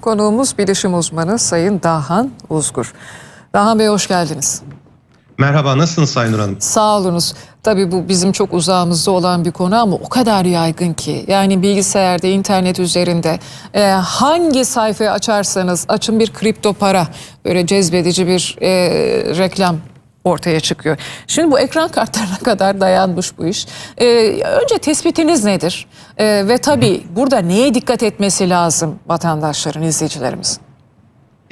Konuğumuz bilişim uzmanı Sayın Dahan Uzgur. Dahan Bey hoş geldiniz. Merhaba, nasılsınız Sayın Nur Hanım? Sağ olunuz. Tabii bu bizim çok uzağımızda olan bir konu ama o kadar yaygın ki. Yani bilgisayarda, internet üzerinde e, hangi sayfayı açarsanız açın bir kripto para böyle cezbedici bir e, reklam ortaya çıkıyor. Şimdi bu ekran kartlarına kadar dayanmış bu iş. E, önce tespitiniz nedir? E, ve tabii burada neye dikkat etmesi lazım vatandaşların, izleyicilerimizin?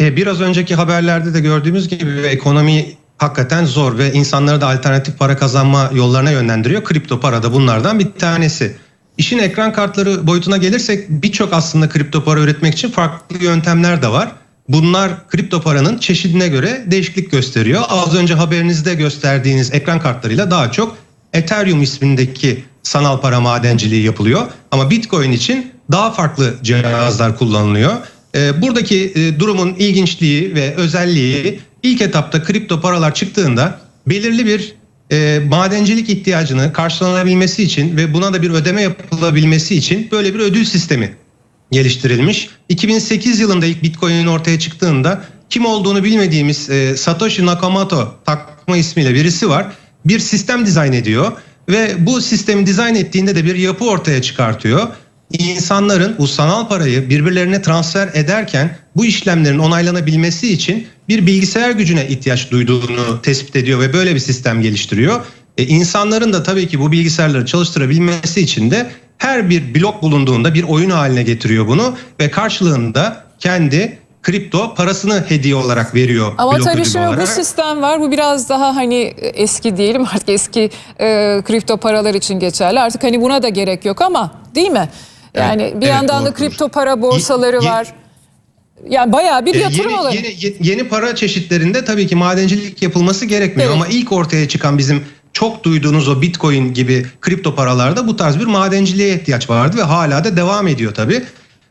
Ee, biraz önceki haberlerde de gördüğümüz gibi ekonomi hakikaten zor ve insanları da alternatif para kazanma yollarına yönlendiriyor. Kripto para da bunlardan bir tanesi. İşin ekran kartları boyutuna gelirsek birçok aslında kripto para üretmek için farklı yöntemler de var. Bunlar kripto paranın çeşidine göre değişiklik gösteriyor. Az önce haberinizde gösterdiğiniz ekran kartlarıyla daha çok Ethereum ismindeki sanal para madenciliği yapılıyor. Ama Bitcoin için daha farklı cihazlar kullanılıyor. Ee, Buradaki e, durumun ilginçliği ve özelliği ilk etapta kripto paralar çıktığında belirli bir e, madencilik ihtiyacını karşılanabilmesi için ve buna da bir ödeme yapılabilmesi için böyle bir ödül sistemi geliştirilmiş. 2008 yılında ilk Bitcoin'in ortaya çıktığında kim olduğunu bilmediğimiz e, Satoshi Nakamoto takma ismiyle birisi var. Bir sistem dizayn ediyor ve bu sistemi dizayn ettiğinde de bir yapı ortaya çıkartıyor. İnsanların bu sanal parayı birbirlerine transfer ederken bu işlemlerin onaylanabilmesi için bir bilgisayar gücüne ihtiyaç duyduğunu tespit ediyor ve böyle bir sistem geliştiriyor. E, insanların da tabii ki bu bilgisayarları çalıştırabilmesi için de her bir blok bulunduğunda bir oyun haline getiriyor bunu ve karşılığında kendi kripto parasını hediye olarak veriyor. Ama tabii bu olarak. sistem var. Bu biraz daha hani eski diyelim artık eski e, kripto paralar için geçerli. Artık hani buna da gerek yok ama değil mi? Yani Evet, bir evet, yandan da doğrudur. kripto para borsaları ye- var. Yani bayağı bir E, yatırım yeni, alanı. yeni, ye- yeni para çeşitlerinde tabii ki madencilik yapılması gerekmiyor Evet. ama ilk ortaya çıkan bizim çok duyduğunuz o bitcoin gibi kripto paralarda bu tarz bir madenciliğe ihtiyaç vardı ve hala da devam ediyor tabii.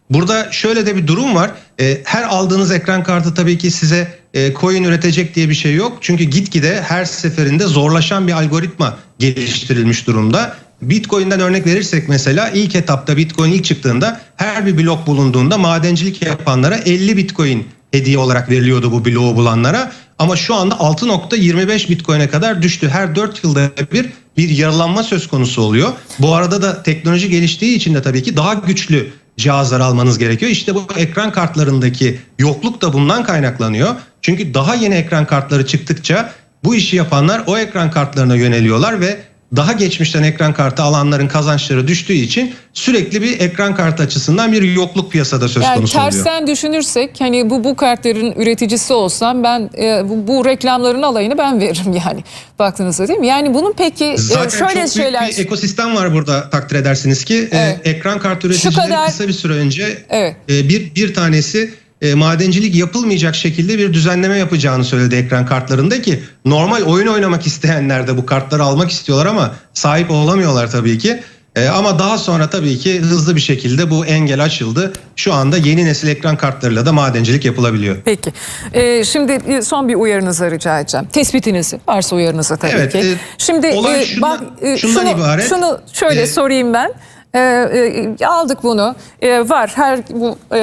Burada şöyle de bir durum var. E, her aldığınız ekran kartı tabii ki size e, coin üretecek diye bir şey yok. Çünkü gitgide her seferinde zorlaşan bir algoritma geliştirilmiş durumda. Bitcoin'den örnek verirsek mesela ilk etapta Bitcoin ilk çıktığında her bir blok bulunduğunda madencilik yapanlara 50 Bitcoin hediye olarak veriliyordu bu bloğu bulanlara. Ama şu anda 6.25 Bitcoin'e kadar düştü. Her 4 yılda bir bir yaralanma söz konusu oluyor. Bu arada da teknoloji geliştiği için de tabii ki daha güçlü cihazlar almanız gerekiyor. İşte bu ekran kartlarındaki yokluk da bundan kaynaklanıyor. Çünkü daha yeni ekran kartları çıktıkça bu işi yapanlar o ekran kartlarına yöneliyorlar ve daha geçmişten ekran kartı alanların kazançları düştüğü için sürekli bir ekran kartı açısından bir yokluk piyasada söz Yani konusu oluyor. tersten düşünürsek hani bu bu kartların üreticisi olsam ben e, bu, bu reklamların alayını ben veririm yani baktığınızda değil mi? Yani bunun peki e, Zaten şöyle çok büyük şeyler bir ekosistem var burada takdir edersiniz ki. Ee, Evet. ekran kartı üreticileri kadar- kısa bir süre önce Evet. e, bir bir tanesi e, madencilik yapılmayacak şekilde bir düzenleme yapacağını söyledi ekran kartlarında ki normal oyun oynamak isteyenler de bu kartları almak istiyorlar ama sahip olamıyorlar tabii ki. E, ama daha sonra tabii ki hızlı bir şekilde bu engel açıldı. Şu anda yeni nesil ekran kartlarıyla da madencilik yapılabiliyor. Peki. Ee, şimdi e, son bir uyarınızı rica edeceğim. Tespitinizi varsa uyarınızı tabii Evet, ki. e, şimdi olay e, şundan- bak e, şundan şunu, ibaret. şunu şöyle E, sorayım ben. Ee, e, aldık bunu. E, var her bu e,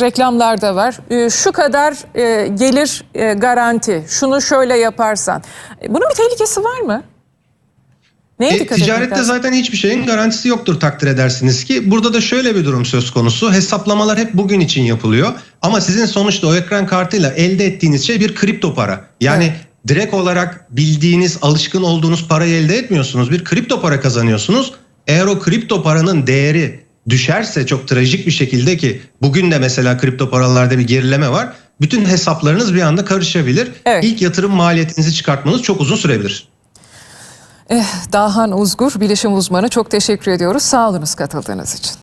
reklamlarda var. E, şu kadar e, gelir e, garanti. Şunu şöyle yaparsan. E, bunun bir tehlikesi var mı? Neye E, dikkat ticarette zaten hiçbir şeyin garantisi yoktur takdir edersiniz ki. Burada da şöyle bir durum söz konusu. Hesaplamalar hep bugün için yapılıyor. Ama sizin sonuçta o ekran kartıyla elde ettiğiniz şey bir kripto para. Yani Evet. direkt olarak bildiğiniz, alışkın olduğunuz parayı elde etmiyorsunuz. Bir kripto para kazanıyorsunuz. Eğer o kripto paranın değeri düşerse çok trajik bir şekilde ki bugün de mesela kripto paralarda bir gerileme var. Bütün hesaplarınız bir anda karışabilir. Evet. İlk yatırım maliyetinizi çıkartmanız çok uzun sürebilir. Eh, Dahan Uzgur, bilişim uzmanı. Çok teşekkür ediyoruz. Sağ olunuz katıldığınız için.